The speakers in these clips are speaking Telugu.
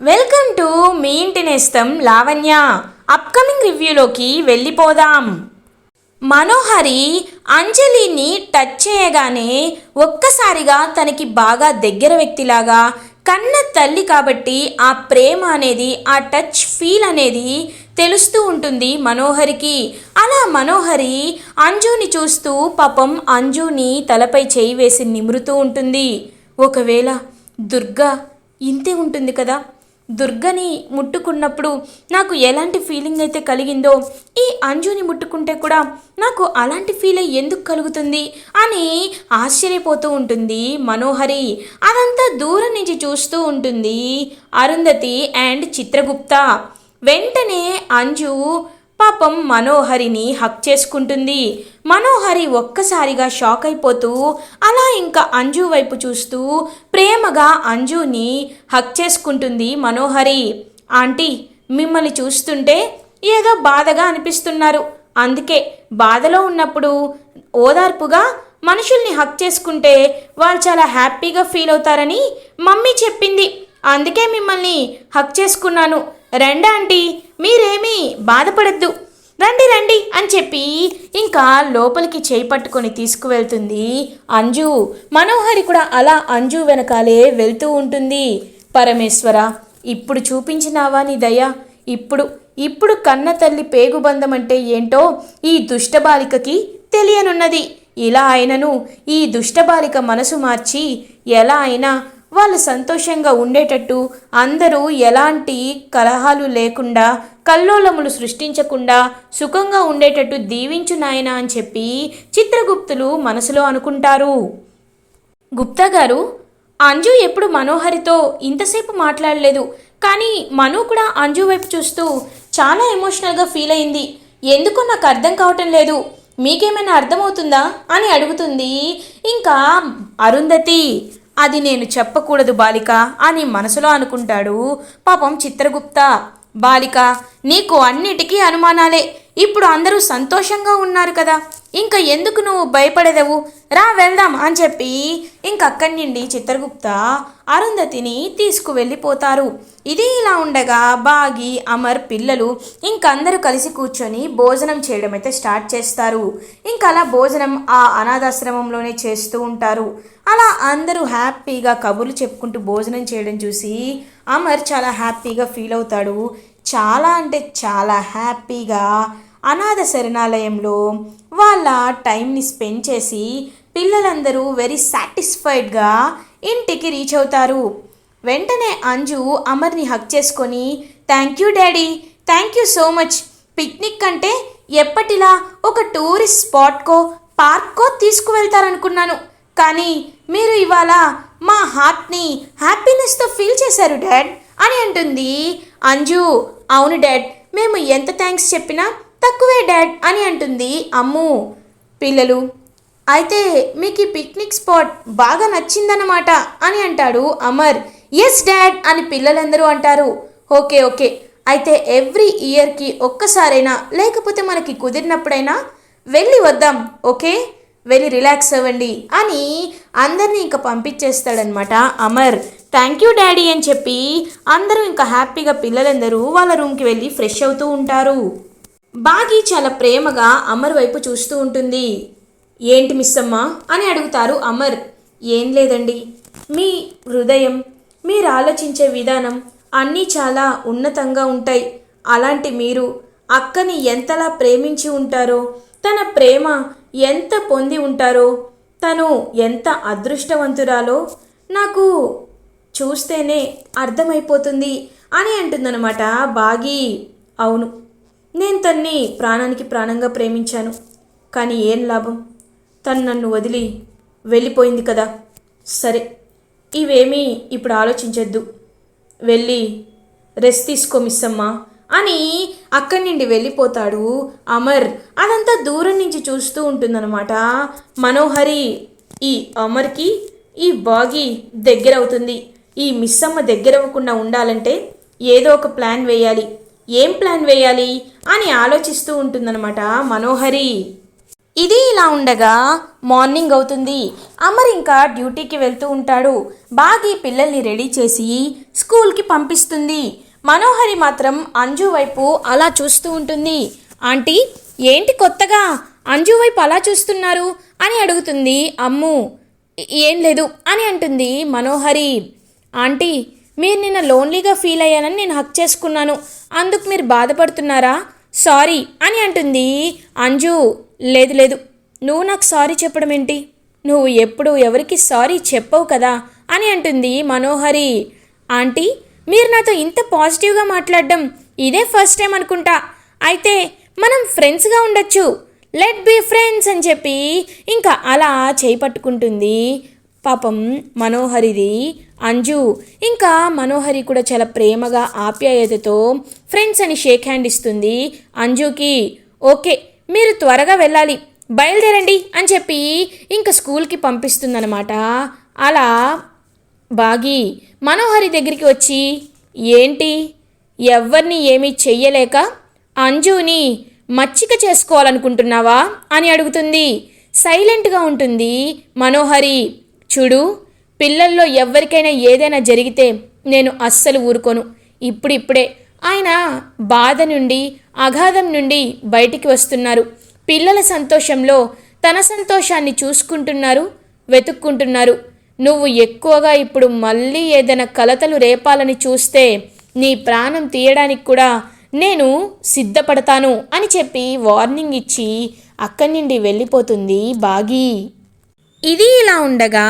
వెల్కమ్ టు మీ ఇంటి నేస్తం లావణ్య. అప్కమింగ్ రివ్యూలోకి వెళ్ళిపోదాం. మనోహరి అంజలిని టచ్ చేయగానే ఒక్కసారిగా తనకి బాగా దగ్గర వ్యక్తిలాగా కన్న తల్లి కాబట్టి ఆ ప్రేమ అనేది ఆ టచ్ ఫీల్ అనేది తెలుస్తూ ఉంటుంది మనోహరికి. అలా మనోహరి అంజుని చూస్తూ పాపం అంజుని తలపై చేయి వేసి నిమురుతూ ఉంటుంది. ఒకవేళ దుర్గా ఇంతే ఉంటుంది కదా? దుర్గని ముట్టుకున్నప్పుడు నాకు ఎలాంటి ఫీలింగ్ అయితే కలిగిందో ఈ అంజుని ముట్టుకుంటే కూడా నాకు అలాంటి ఫీల్ ఎందుకు కలుగుతుంది అని ఆశ్చర్యపోతూ ఉంటుంది మనోహరి. అదంతా దూరం నుంచి చూస్తూ ఉంటుంది అరుంధతి అండ్ చిత్రగుప్త. వెంటనే అంజు పాపం మనోహరిని హక్ చేసుకుంటుంది. మనోహరి ఒక్కసారిగా షాక్ అయిపోతూ అలా ఇంకా అంజు వైపు చూస్తూ ప్రేమగా అంజుని హక్ చేసుకుంటుంది మనోహరి. ఆంటీ మిమ్మల్ని చూస్తుంటే ఏదో బాధగా అనిపిస్తున్నారు. అందుకే బాధలో ఉన్నప్పుడు ఓదార్పుగా మనుషుల్ని హక్ చేసుకుంటే వాళ్ళు చాలా హ్యాపీగా ఫీల్ అవుతారని మమ్మీ చెప్పింది. అందుకే మిమ్మల్ని హక్ చేసుకున్నాను. రండి ఆంటీ మీరేమీ బాధపడద్దు. రండి రండి అని చెప్పి ఇంకా లోపలికి చేయి పట్టుకొని తీసుకువెళ్తుంది అంజు. మనోహరి కూడా అలా అంజు వెనకాలే వెళ్తూ ఉంటుంది. పరమేశ్వర ఇప్పుడు చూపించినావా నీ దయ? ఇప్పుడు ఇప్పుడు కన్న తల్లి పేగుబంధం అంటే ఏంటో ఈ దుష్టబాలికకి తెలియనున్నది. ఇలా అయినను ఈ దుష్టబాలిక మనసు మార్చి ఎలా అయినా వాళ్ళు సంతోషంగా ఉండేటట్టు అందరూ ఎలాంటి కలహాలు లేకుండా కల్లోలములు సృష్టించకుండా సుఖంగా ఉండేటట్టు దీవించు నాయన అని చెప్పి చిత్రగుప్తులు మనసులో అనుకుంటారు. గుప్తా గారు అంజు ఎప్పుడు మనోహరితో ఇంతసేపు మాట్లాడలేదు. కానీ మను కూడా అంజు వైపు చూస్తూ చాలా ఎమోషనల్గా ఫీల్ అయింది. ఎందుకో నాకు అర్థం కావటం లేదు. మీకేమైనా అర్థమవుతుందా అని అడుగుతుంది. ఇంకా అరుంధతి అది నేను చెప్పకూడదు బాలిక అని మనసులో అనుకుంటాడు. పాపం చిత్రగుప్త. బాలిక నీకు అన్నిటికీ అనుమానాలే. ఇప్పుడు అందరూ సంతోషంగా ఉన్నారు కదా. ఇంకా ఎందుకు నువ్వు భయపడేదవు? రా వెళ్దాం అని చెప్పి ఇంకక్కడి నుండి చిత్రగుప్త అరుంధతిని తీసుకువెళ్ళిపోతారు. ఇది ఇలా ఉండగా బాగి అమర్ పిల్లలు ఇంకందరూ కలిసి కూర్చొని భోజనం చేయడం అయితే స్టార్ట్ చేస్తారు. ఇంకా అలా భోజనం ఆ అనాథాశ్రమంలోనే చేస్తూ ఉంటారు. అలా అందరూ హ్యాపీగా కబుర్లు చెప్పుకుంటూ భోజనం చేయడం చూసి అమర్ చాలా హ్యాపీగా ఫీల్ అవుతాడు. చాలా అంటే చాలా హ్యాపీగా అనాథ శరణాలయంలో వాళ్ళ టైంని స్పెండ్ చేసి పిల్లలందరూ వెరీ సాటిస్ఫైడ్గా ఇంటికి రీచ్ అవుతారు. వెంటనే అంజు అమర్ని హక్ చేసుకొని thank you daddy thank you so much. Picnic అంటే ఎప్పటిలా ఒక టూరిస్ట్ స్పాట్కో పార్క్కో తీసుకువెళ్తారనుకున్నాను. కానీ మీరు ఇవాళ మా హార్ట్ని హ్యాపీనెస్తో ఫీల్ చేశారు డాడ్ అని అంటుంది. అంజు అవును డాడ్ మేము ఎంత థ్యాంక్స్ చెప్పినా తక్కువే డాడ్ అని అంటుంది. అమ్ము పిల్లలు అయితే మీకు ఈ పిక్నిక్ స్పాట్ బాగా నచ్చిందన్నమాట అని అంటాడు అమర్. ఎస్ డాడ్ అని పిల్లలందరూ అంటారు. ఓకే ఓకే అయితే ఎవ్రీ ఇయర్కి ఒక్కసారైనా లేకపోతే మనకి కుదిరినప్పుడైనా వెళ్ళి వద్దాం ఓకే? వెళ్ళి రిలాక్స్ అవ్వండి అని అందరినీ ఇంకా పంపించేస్తాడనమాట అమర్. థ్యాంక్ యూ డాడీ అని చెప్పి అందరూ ఇంకా హ్యాపీగా పిల్లలందరూ వాళ్ళ రూమ్కి వెళ్ళి ఫ్రెష్ అవుతూ ఉంటారు. బాగి చాలా ప్రేమగా అమర్ వైపు చూస్తూ ఉంటుంది. ఏంటి మిస్ అమ్మా అని అడుగుతారు అమర్. ఏం లేదండి. మీ హృదయం మీరు ఆలోచించే విధానం అన్నీ చాలా ఉన్నతంగా ఉంటాయి. అలాంటి మీరు అక్కని ఎంతలా ప్రేమించి ఉంటారో తన ప్రేమ ఎంత పొంది ఉంటారో తను ఎంత అదృష్టవంతురాలో నాకు చూస్తేనే అర్థమైపోతుంది అని అంటుందన్నమాట బాగి. అవును నేను తన్ని ప్రాణానికి ప్రాణంగా ప్రేమించాను కానీ ఏం లాభం? తను నన్ను వదిలి వెళ్ళిపోయింది కదా. సరే ఇవేమీ ఇప్పుడు ఆలోచించొద్దు. వెళ్ళి రెస్ట్ తీసుకో మిస్ అమ్మా అని అక్కడి నుండి వెళ్ళిపోతాడు అమర్. అదంతా దూరం నుంచి చూస్తూ ఉంటుందన్నమాట. మనోహరి ఈ అమర్కి ఈ బాగి దగ్గర అవుతుంది ఈ మిస్ అమ్మ దగ్గర ఉండాలంటే ఏదో ఒక ప్లాన్ వేయాలి. ఏం ప్లాన్ వేయాలి అని ఆలోచిస్తూ ఉంటుందన్నమాట మనోహరి. ఇది ఇలా ఉండగా మార్నింగ్ అవుతుంది. అమర్ ఇంకా డ్యూటీకి వెళ్తూ ఉంటాడు. బాగి పిల్లల్ని రెడీ చేసి స్కూల్కి పంపిస్తుంది. మనోహరి మాత్రం అంజు వైపు అలా చూస్తూ ఉంటుంది. ఆంటీ ఏంటి కొత్తగా? అంజు వైపు అలా చూస్తున్నారు అని అడుగుతుంది అమ్ము. ఏం లేదు అని అంటుంది మనోహరి. ఆంటీ మీరు నిన్న లోన్లీగా ఫీల్ అయ్యానని నేను హక్ చేసుకున్నాను. అందుకు మీరు బాధపడుతున్నారా? సారీ అని అంటుంది అంజు. లేదు లేదు. నువ్వు నాకు సారీ చెప్పడం ఏంటి? నువ్వు ఎప్పుడు ఎవరికి సారీ చెప్పవు కదా అని అంటుంది మనోహరి. ఆంటీ మీరు నాతో ఇంత పాజిటివ్గా మాట్లాడడం ఇదే ఫస్ట్ టైం అనుకుంటా. అయితే మనం ఫ్రెండ్స్గా ఉండొచ్చు. లెట్ బీ ఫ్రెండ్స్ అని చెప్పి ఇంకా అలా చేయి పట్టుకుంటుంది పాపం మనోహరిది అంజు. ఇంకా మనోహరి కూడా చాలా ప్రేమగా ఆప్యాయతతో ఫ్రెండ్స్ అని షేక్ హ్యాండ్ ఇస్తుంది అంజుకి. ఓకే మీరు త్వరగా వెళ్ళాలి. బయలుదేరండి అని చెప్పి ఇంకా స్కూల్కి పంపిస్తుందనమాట అలా బాగి మనోహరి దగ్గరికి వచ్చి ఏంటి? ఎవరిని ఏమీ చెయ్యలేక అంజుని మచ్చిక చేసుకోవాలనుకుంటున్నావా? అని అడుగుతుంది. సైలెంట్గా ఉంటుంది మనోహరి. చూడు పిల్లల్లో ఎవరికైనా ఏదైనా జరిగితే నేను అస్సలు ఊరుకోను. ఇప్పుడిప్పుడే. ఆయన బాధ నుండి అగాధం నుండి బయటికి వస్తున్నారు. పిల్లల సంతోషంలో తన సంతోషాన్ని చూసుకుంటున్నారు వెతుక్కుంటున్నారు. నువ్వు ఎక్కువగా ఇప్పుడు మళ్ళీ ఏదైనా కలతలు రేపాలని చూస్తే నీ ప్రాణం తీయడానికి కూడా నేను సిద్ధపడతాను అని చెప్పి వార్నింగ్ ఇచ్చి అక్కడి నుండి వెళ్ళిపోతుంది బాగి. ఇది ఇలా ఉండగా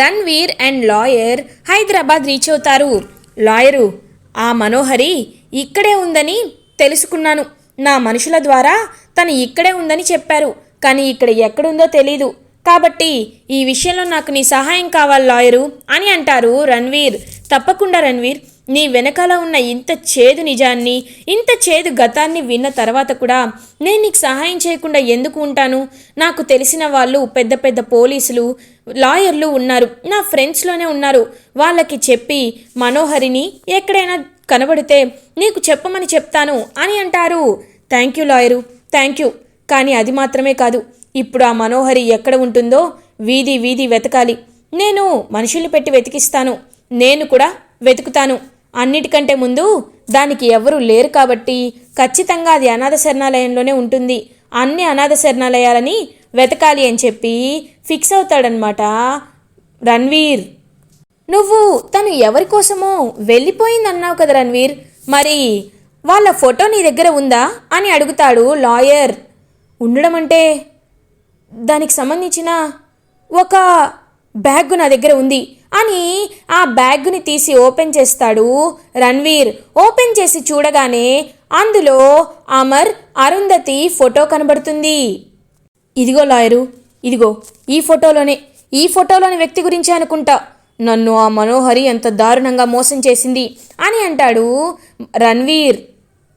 Ranveer and lawyer Hyderabad reach అవుతారు. లాయరు ఆ మనోహరి ఇక్కడే ఉందని తెలుసుకున్నాను. నా మనుషుల ద్వారా తను ఇక్కడే ఉందని చెప్పారు. కానీ ఇక్కడ ఎక్కడుందో తెలీదు. కాబట్టి ఈ విషయంలో నాకు నీ సహాయం కావాలి లాయరు అని అంటారు రణ్వీర్. తప్పకుండా రణ్వీర్. నీ వెనకాల ఉన్న ఇంత చేదు నిజాన్ని ఇంత చేదు గతాన్ని విన్న తర్వాత కూడా నేను నీకు సహాయం చేయకుండా ఎందుకు ఉంటాను? నాకు తెలిసిన వాళ్ళు పెద్ద పెద్ద పోలీసులు లాయర్లు ఉన్నారు. నా ఫ్రెండ్స్లోనే ఉన్నారు. వాళ్ళకి చెప్పి మనోహరిని ఎక్కడైనా కనబడితే నీకు చెప్పమని చెప్తాను అని అంటారు. Thank you lawyer. Thank you కానీ అది మాత్రమే కాదు. ఇప్పుడు ఆ మనోహరి ఎక్కడ ఉంటుందో వీధి వీధి వెతకాలి. నేను మనుషుల్ని పెట్టి వెతికిస్తాను. నేను కూడా వెతుకుతాను. అన్నిటికంటే ముందు దానికి ఎవరూ లేరు కాబట్టి ఖచ్చితంగా అది అనాథ శరణాలయంలోనే ఉంటుంది. అన్ని అనాథ శరణాలయాలని వెతకాలి అని చెప్పి ఫిక్స్ అవుతాడనమాట రణ్వీర్. నువ్వు తను ఎవరి కోసమో వెళ్ళిపోయిందన్నావు కదా రణ్వీర్. మరి వాళ్ళ ఫోటో నీ దగ్గర ఉందా అని అడుగుతాడు లాయర్. ఉండడం అంటే దానికి సంబంధించిన ఒక బ్యాగ్ నా దగ్గర ఉంది అని ఆ బ్యాగ్ని తీసి ఓపెన్ చేస్తాడు రణ్వీర్. ఓపెన్ చేసి చూడగానే అందులో అమర్ అరుంధతి ఫోటో కనబడుతుంది. ఇదిగో లాయరు ఇదిగో ఈ ఫోటోలోనే ఈ ఫోటోలోని వ్యక్తి గురించి అనుకుంటా. నన్ను ఆ మనోహరి ఎంత దారుణంగా మోసం చేసింది అని అంటాడు రణ్వీర్.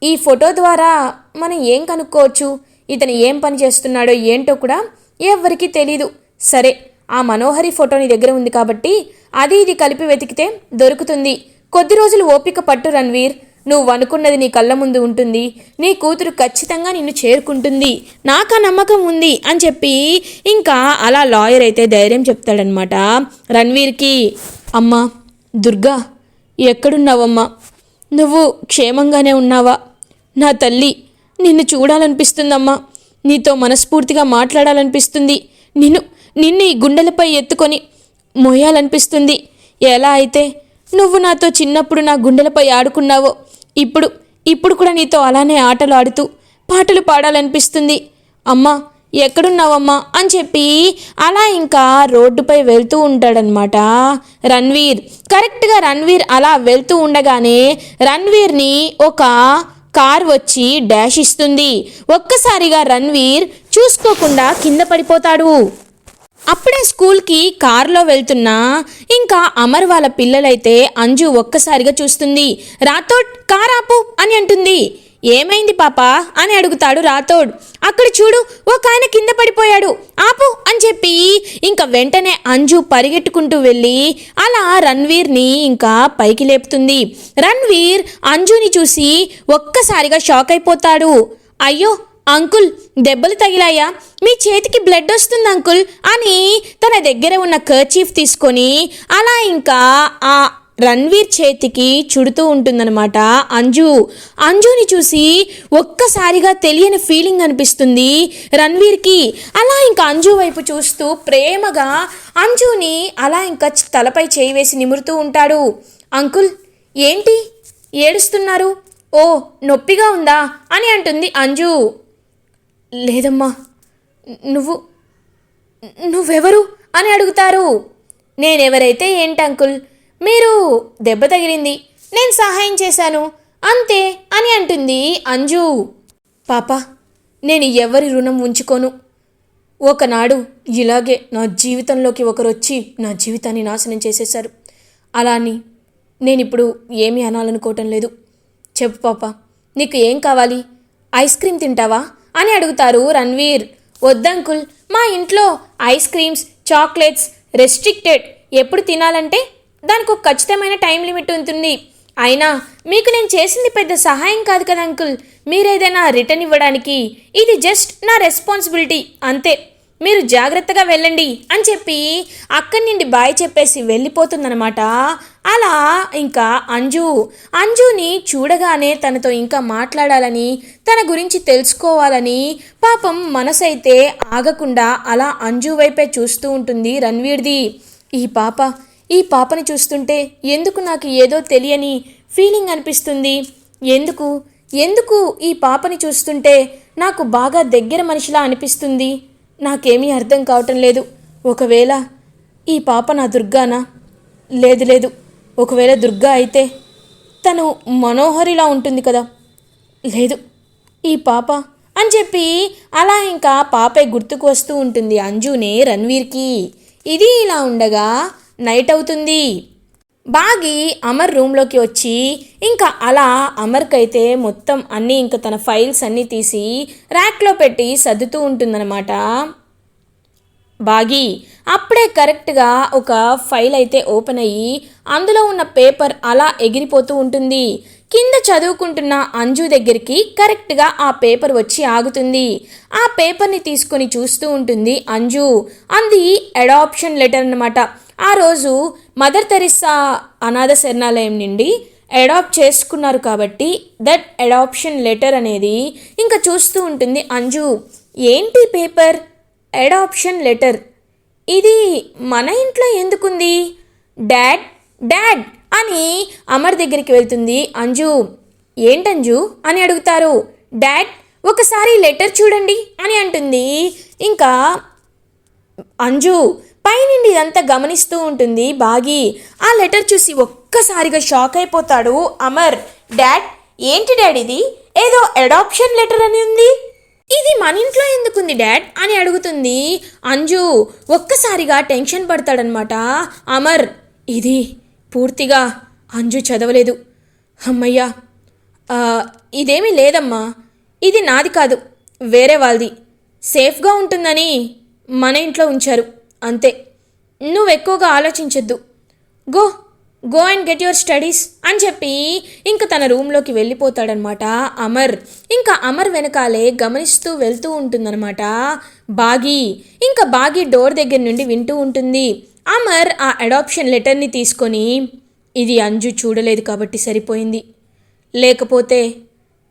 ఈ ఫోటో ద్వారా మనం ఏం కనుక్కోవచ్చు? ఇతను ఏం పని చేస్తున్నాడో ఏంటో కూడా ఎవ్వరికీ తెలీదు. సరే ఆ మనోహరి ఫోటో నీ దగ్గర ఉంది కాబట్టి అది ఇది కలిపి వెతికితే దొరుకుతుంది. కొద్ది రోజులు ఓపిక పట్టు రణ్వీర్. నువ్వు అనుకున్నది నీ కళ్ళ ముందు ఉంటుంది. నీ కూతురు ఖచ్చితంగా నిన్ను చేరుకుంటుంది. నాకు ఆ నమ్మకం ఉంది అని చెప్పి ఇంకా అలా లాయర్ అయితే ధైర్యం చెప్తాడనమాట రణ్వీర్కి అమ్మా దుర్గా ఎక్కడున్నావమ్మా? నువ్వు క్షేమంగానే ఉన్నావా? నా తల్లి నిన్ను చూడాలనిపిస్తుందమ్మా. నీతో మనస్ఫూర్తిగా మాట్లాడాలనిపిస్తుంది. నిన్ను నిన్ను ఈ గుండెలపై ఎత్తుకొని మోయాలనిపిస్తుంది. ఎలా అయితే నువ్వు నాతో చిన్నప్పుడు నా గుండెలపై ఆడుకున్నావో ఇప్పుడు ఇప్పుడు కూడా నీతో అలానే ఆటలు ఆడుతూ పాటలు పాడాలనిపిస్తుంది. అమ్మా ఎక్కడున్నావమ్మా? అని చెప్పి అలా ఇంకా రోడ్డుపై వెళ్తూ ఉంటాడనమాట రణ్వీర్. కరెక్ట్గా రణ్వీర్ అలా వెళ్తూ ఉండగానే రణ్వీర్ని ఒక కార్ వచ్చి డాష్ ఇస్తుంది. ఒక్కసారిగా రణ్వీర్ చూసుకోకుండా కింద పడిపోతాడు. అప్పుడే స్కూల్కి కారులో వెళ్తున్నా ఇంకా అమర్ వాళ్ళ పిల్లలైతే అంజు ఒక్కసారిగా చూస్తుంది. రాథోడ్ కారాపు అని అంటుంది. ఏమైంది పాప? అని అడుగుతాడు రాథోడ్. అక్కడ చూడు ఒక ఆయన కింద పడిపోయాడు. ఆపు అని చెప్పి ఇంకా వెంటనే అంజు పరిగెట్టుకుంటూ వెళ్ళి అలా రణ్వీర్ని ఇంకా పైకి లేపుతుంది. రణ్వీర్ అంజుని చూసి ఒక్కసారిగా షాక్ అయిపోతాడు. అయ్యో అంకుల్ దెబ్బలు తగిలాయా? మీ చేతికి బ్లడ్ వస్తుంది అంకుల్ అని తన దగ్గర ఉన్న కర్చీఫ్ తీసుకొని అలా ఇంకా ఆ రణ్వీర్ చేతికి చుడుతూ ఉంటుందన్నమాట. అంజు అంజుని చూసి ఒక్కసారిగా తెలియని ఫీలింగ్ అనిపిస్తుంది రణ్వీర్కి. అలా ఇంకా అంజు వైపు చూస్తూ ప్రేమగా అంజుని అలా ఇంకా తలపై చేయి వేసి నిమురుతూ ఉంటాడు. అంకుల్ ఏంటి? ఏడుస్తున్నారు? ఓ నొప్పిగా ఉందా? అని అంటుంది అంజు. లేదమ్మా నువ్వు నువ్వెవరు? అని అడుగుతారు. నేనెవరైతే ఏంటి అంకుల్? మీరు దెబ్బ తగిలింది నేను సహాయం చేశాను. అంతే అని అంటుంది అంజు. పాప నేను ఎవరి రుణం ఉంచుకోను. ఒకనాడు ఇలాగే నా జీవితంలోకి ఒకరు వచ్చి నా జీవితాన్ని నాశనం చేసేశారు. అలా అని నేను ఇప్పుడు ఏమీ అనాలనుకోవటం లేదు. చెప్పు పాప నీకు ఏం కావాలి? ఐస్ క్రీమ్ తింటావా? అని అడుగుతారు రణ్వీర్. వద్దంకుల్ మా ఇంట్లో ఐస్ క్రీమ్స్ చాక్లెట్స్ రెస్ట్రిక్టెడ్ ఎప్పుడు తినాలంటే దానికి ఒక ఖచ్చితమైన టైం లిమిట్ ఉంటుంది. అయినా మీకు నేను చేసింది పెద్ద సహాయం కాదు కదా అంకుల్. మీరేదైనా రిటర్న్ ఇవ్వడానికి ఇది జస్ట్ నా రెస్పాన్సిబిలిటీ అంతే. మీరు జాగ్రత్తగా వెళ్ళండి అని చెప్పి అక్కడి నుండి బాయ్ చెప్పేసి వెళ్ళిపోతుందనమాట అలా ఇంకా అంజు అంజుని చూడగానే తనతో ఇంకా మాట్లాడాలని తన గురించి తెలుసుకోవాలని పాపం మనసైతే ఆగకుండా అలా అంజు వైపే చూస్తూ ఉంటుంది రణ్వీర్ది. ఈ పాప ఈ పాపని చూస్తుంటే ఎందుకు నాకు ఏదో తెలియని ఫీలింగ్ అనిపిస్తుంది? ఎందుకు? ఎందుకు ఈ పాపని చూస్తుంటే నాకు బాగా దగ్గర మనిషిలా అనిపిస్తుంది? నాకేమీ అర్థం కావటం లేదు. ఒకవేళ ఈ పాప నా దుర్గానా? లేదు లేదు. ఒకవేళ దుర్గా అయితే తను మనోహరిలా ఉంటుంది కదా? లేదు. ఈ పాప అని చెప్పి అలా ఇంకా పాపే గుర్తుకు వస్తూ ఉంటుంది అంజునే రణ్వీర్కి. ఇది ఇలా ఉండగా నైట్ అవుతుంది. బాగి అమర్ రూమ్లోకి వచ్చి ఇంకా అలా అమర్కైతే మొత్తం అన్నీ ఇంకా తన ఫైల్స్ అన్నీ తీసి ర్యాక్లో పెట్టి సర్దుతూ ఉంటుందన్నమాట. బాగి అప్పుడే కరెక్ట్గా ఒక ఫైల్ అయితే ఓపెన్ అయ్యి అందులో ఉన్న పేపర్ అలా ఎగిరిపోతూ ఉంటుంది. కింద చదువుకుంటున్న అంజు దగ్గరికి కరెక్ట్గా ఆ పేపర్ వచ్చి ఆగుతుంది. ఆ పేపర్ని తీసుకొని చూస్తూ ఉంటుంది అంజు. అంది అడాప్షన్ లెటర్ అన్నమాట. ఆ రోజు మదర్ తెరిస్సా అనాథ శరణాలయం నుండి అడాప్ట్ చేసుకున్నారు కాబట్టి దట్ అడాప్షన్ లెటర్ అనేది ఇంకా చూస్తూ ఉంటుంది. అంజు ఏంటి పేపర్? అడాప్షన్ లెటర్ ఇది మన ఇంట్లో ఎందుకుంది? డాడ్ డాడ్ అని అమర్ దగ్గరికి వెళ్తుంది. అంజు ఏంటంజు అని అడుగుతారు. డాడ్ ఒకసారి లెటర్ చూడండి అని అంటుంది. ఇంకా అంజు పైనుండి ఇదంతా గమనిస్తూ ఉంటుంది బాగి. ఆ లెటర్ చూసి ఒక్కసారిగా షాక్ అయిపోతాడు అమర్. డాడ్ ఏంటి డాడ్ ఇది? ఏదో అడాప్షన్ లెటర్ అని ఉంది. ఇది మన ఇంట్లో ఎందుకుంది డాడ్? అని అడుగుతుంది అంజు. ఒక్కసారిగా టెన్షన్ పడతాడనమాట అమర్. ఇది పూర్తిగా అంజు చదవలేదు. అమ్మయ్యా ఇదేమీ లేదమ్మా. ఇది నాది కాదు వేరే వాళ్ళది. సేఫ్గా ఉంటుందని మన ఇంట్లో ఉంచారు. అంతే. నువ్వు ఎక్కువగా ఆలోచించొద్దు. Go go and get your studies అని చెప్పి ఇంకా తన రూమ్లోకి వెళ్ళిపోతాడనమాట అమర్. ఇంకా అమర్ వెనకాలే గమనిస్తూ వెళ్తూ ఉంటుందన్నమాట బాగి. ఇంకా బాగి డోర్ దగ్గర నుండి వింటూ ఉంటుంది. అమర్ ఆ అడాప్షన్ లెటర్ని తీసుకొని ఇది అంజు చూడలేదు కాబట్టి సరిపోయింది. లేకపోతే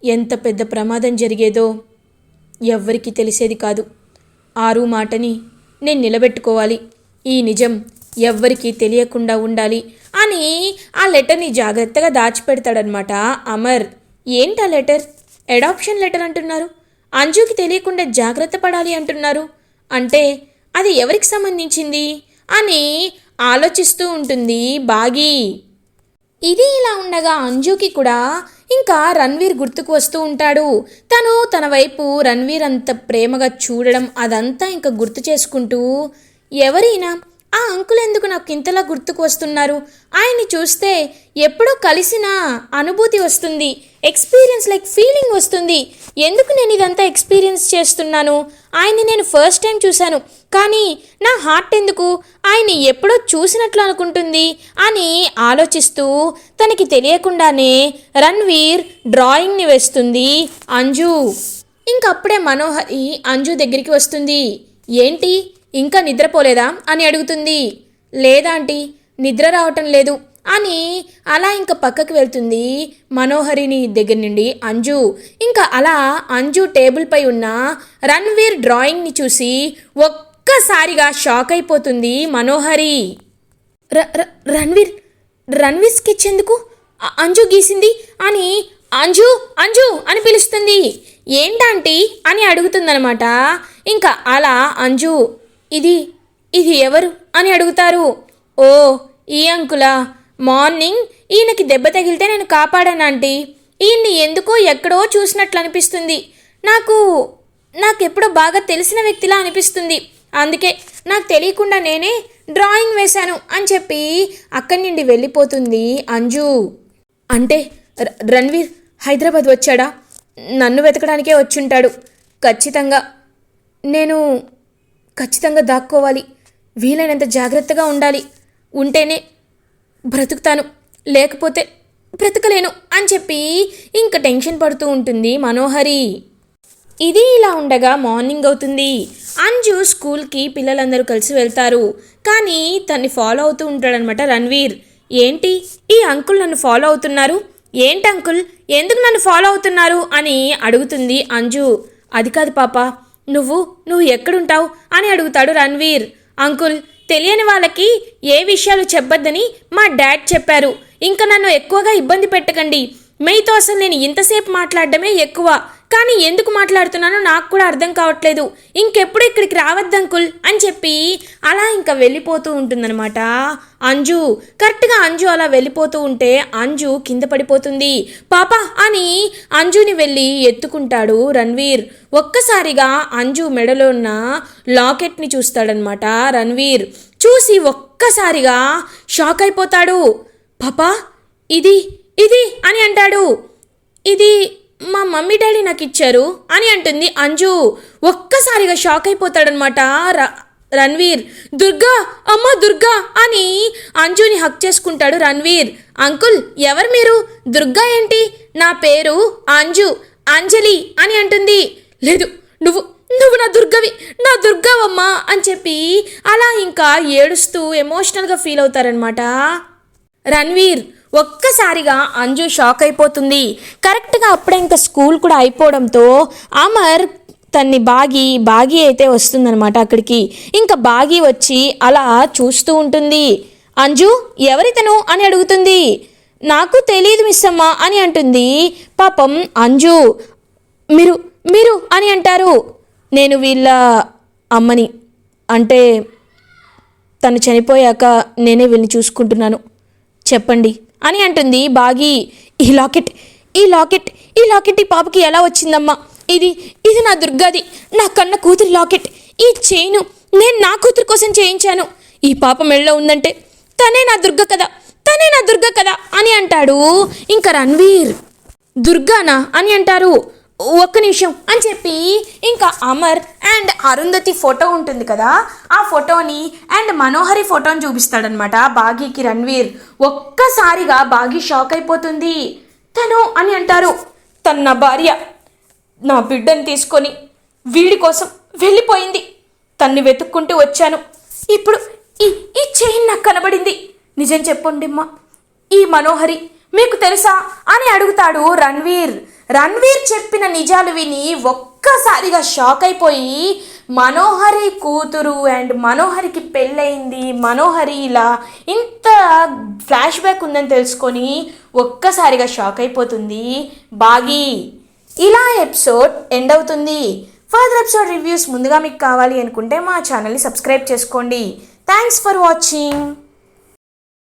ఎంత పెద్ద ప్రమాదం జరిగేదో ఎవ్వరికీ తెలిసేది కాదు. ఆరు మాటని నేను నిలబెట్టుకోవాలి. ఈ నిజం ఎవ్వరికీ తెలియకుండా ఉండాలి అని ఆ లెటర్ని జాగ్రత్తగా దాచిపెడతాడనమాట అమర్. ఏంటి ఆ లెటర్? అడాప్షన్ లెటర్ అంటున్నారు. అంజుకి తెలియకుండా జాగ్రత్త పడాలి అంటున్నారు. అంటే అది ఎవరికి సంబంధించింది? అని ఆలోచిస్తూ ఉంటుంది బాగి. ఇది ఇలా ఉండగా అంజుకి కూడా ఇంకా రణ్వీర్ గుర్తుకు వస్తూ ఉంటాడు. తను తన వైపు రణ్వీర్ అంత ప్రేమగా చూడడం అదంతా ఇంకా గుర్తు చేసుకుంటూ ఎవరైనా ఆ అంకుల్ ఎందుకు నాకు ఇంతలా గుర్తుకు వస్తున్నారు? ఆయన్ని చూస్తే ఎప్పుడో కలిసిన అనుభూతి వస్తుంది. ఎక్స్పీరియన్స్ లైక్ ఫీలింగ్ వస్తుంది. ఎందుకు నేను ఇదంతా ఎక్స్పీరియన్స్ చేస్తున్నాను? ఆయన్ని నేను ఫస్ట్ టైం చూశాను. కానీ నా హార్ట్ ఎందుకు? ఆయన్ని ఎప్పుడో చూసినట్లు అనుకుంటుంది అని ఆలోచిస్తూ తనకి తెలియకుండానే రణ్వీర్ డ్రాయింగ్ని వేస్తుంది. అంజు. ఇంకప్పుడే మనోహరి అంజు దగ్గరికి వస్తుంది. ఏంటి? ఇంకా నిద్రపోలేదా? అని అడుగుతుంది. లేదా ఆంటీ నిద్ర రావటం లేదు అని అలా ఇంకా పక్కకు వెళ్తుంది మనోహరిని దగ్గర నుండి అంజు. ఇంకా అలా అంజు టేబుల్పై ఉన్న రణ్వీర్ డ్రాయింగ్ని చూసి ఒక్కసారిగా షాక్ అయిపోతుంది మనోహరి. ర- ర- రణ్వీర్ రణ్వీర్ స్కెచ్ ఎందుకు? అంజు గీసింది అని అంజు అంజు అని పిలుస్తుంది. ఏంటంటీ అని అడుగుతుందనమాట ఇంకా అలా అంజు ఇది ఇది ఎవరు అని అడుగుతారు. ఓ ఈ అంకులా మార్నింగ్ ఈయనకి దెబ్బ తగిలితే నేను కాపాడానంటీ ఈయన్ని ఎందుకో ఎక్కడో చూసినట్లు అనిపిస్తుంది. నాకు నాకెప్పుడో బాగా తెలిసిన వ్యక్తిలా అనిపిస్తుంది. అందుకే నాకు తెలియకుండా నేనే డ్రాయింగ్ వేశాను అని చెప్పి అక్కడి నుండి వెళ్ళిపోతుంది అంజు. అంటే ర- రణ్వీర్ హైదరాబాద్ వచ్చాడా? నన్ను వెతకడానికే వచ్చుంటాడు. ఖచ్చితంగా నేను ఖచ్చితంగా దాక్కోవాలి. వీలైనంత జాగ్రత్తగా ఉండాలి. ఉంటేనే బ్రతుకుతాను. లేకపోతే బ్రతకలేను అని చెప్పి ఇంక టెన్షన్ పడుతూ ఉంటుంది మనోహరి. ఇది ఇలా ఉండగా మార్నింగ్ అవుతుంది. అంజు స్కూల్కి పిల్లలందరూ కలిసి వెళ్తారు. కానీ తన్ని ఫాలో అవుతూ ఉంటాడనమాట రణ్వీర్. ఏంటి? ఈ అంకుల్ నన్ను ఫాలో అవుతున్నారు? ఏంటి అంకుల్? ఎందుకు నన్ను ఫాలో అవుతున్నారు? అని అడుగుతుంది అంజు. అది కాదు పాప. నువ్వు నువ్వు ఎక్కడుంటావు? అని అడుగుతాడు రణ్వీర్. అంకుల్ తెలియని వాళ్ళకి ఏ విషయాలు చెప్పొద్దని మా డాడ్ చెప్పారు. ఇంకా నన్ను ఎక్కువగా ఇబ్బంది పెట్టకండి. మీతో అసలు నేను ఇంతసేపు మాట్లాడడమే ఎక్కువ. కానీ ఎందుకు మాట్లాడుతున్నానో నాకు కూడా అర్థం కావట్లేదు. ఇంకెప్పుడు ఇక్కడికి రావద్దంకుల్ అని చెప్పి అలా ఇంకా వెళ్ళిపోతూ ఉంటుందన్నమాట. అంజు కరెక్ట్గా అంజు అలా వెళ్ళిపోతూ ఉంటే అంజు కింద పడిపోతుంది. పాప అని అంజుని వెళ్ళి ఎత్తుకుంటాడు రణ్వీర్. ఒక్కసారిగా అంజు మెడలో ఉన్న లాకెట్ని చూస్తాడనమాట రణ్వీర్. చూసి ఒక్కసారిగా షాక్ అయిపోతాడు. పాపా ఇది ఇది అని అంటాడు. ఇది మా మమ్మీ డాడీ నాకు ఇచ్చారు అని అంటుంది అంజు. ఒక్కసారిగా షాక్ అయిపోతాడనమాట. ర- రణ్వీర్. దుర్గా అమ్మ దుర్గా అని అంజుని హక్ చేసుకుంటాడు రణ్వీర్. అంకుల్ ఎవరు మీరు? దుర్గా ఏంటి? నా పేరు అంజు అంజలి అని అంటుంది. లేదు నువ్వు నువ్వు నా దుర్గవి నా దుర్గవమ్మా అని చెప్పి అలా ఇంకా ఏడుస్తూ ఎమోషనల్గా ఫీల్ అవుతారనమాట. రణ్వీర్ ఒక్కసారిగా అంజు షాక్ అయిపోతుంది. కరెక్ట్గా అప్పుడే ఇంకా స్కూల్ కూడా అయిపోవడంతో అమర్ తన్ని బాగి బాగి అయితే వస్తుందనమాట అక్కడికి. ఇంకా బాగి వచ్చి అలా చూస్తూ ఉంటుంది. అంజు ఎవరితను? అని అడుగుతుంది. నాకు తెలియదు మిస్ అమ్మ అని అంటుంది. పాపం అంజు మీరు మీరు అని అంటారు. నేను వీళ్ళ అమ్మని అంటే తను చనిపోయాక నేనే వీళ్ళని చూసుకుంటున్నాను. చెప్పండి. అని అంటుంది బాగి. ఈ లాకెట్ ఈ లాకెట్ ఈ లాకెట్ ఈ పాపకి ఎలా వచ్చిందమ్మా? ఇది ఇది నా దుర్గాది నా కన్న కూతురి లాకెట్ ఈ చైను నేను నా కూతురు కోసం చేయించాను. ఈ పాప మెళ్ళలో ఉందంటే తనే నా దుర్గ కదా తనే నా దుర్గ కదా అని అంటాడు ఇంకా రణ్వీర్. దుర్గానా అని అంటారు. ఒక్క నిమిషం అని చెప్పి ఇంకా అమర్ అండ్ అరుంధతి ఫోటో ఉంటుంది కదా ఆ ఫోటోని అండ్ మనోహరి ఫోటోని చూపిస్తాడనమాట బాగీకి రణ్వీర్. ఒక్కసారిగా బాగీ షాక్ అయిపోతుంది. తను అని అంటారు తన నా భార్య నా బిడ్డను తీసుకొని వీడి కోసం వెళ్ళిపోయింది. తన్ని వెతుక్కుంటూ వచ్చాను. ఇప్పుడు ఈ ఈ చైన్ నాకు కనబడింది. నిజం చెప్పండి అమ్మా ఈ మనోహరి మీకు తెలుసా? అని అడుగుతాడు రణ్వీర్. రణ్వీర్ చెప్పిన నిజాలు విని ఒక్కసారిగా షాక్ అయిపోయి మనోహరి కూతురు అండ్ మనోహరికి పెళ్ళయింది. మనోహరి ఇలా ఇంత ఫ్లాష్ బ్యాక్ ఉందని తెలుసుకొని ఒక్కసారిగా షాక్ అయిపోతుంది. బాగి ఇలా ఎపిసోడ్ ఎండ్ అవుతుంది. ఫర్దర్ ఎపిసోడ్ రివ్యూస్ ముందుగా మీకు కావాలి అనుకుంటే మా ఛానల్ని సబ్స్క్రైబ్ చేసుకోండి. Thanks for watching.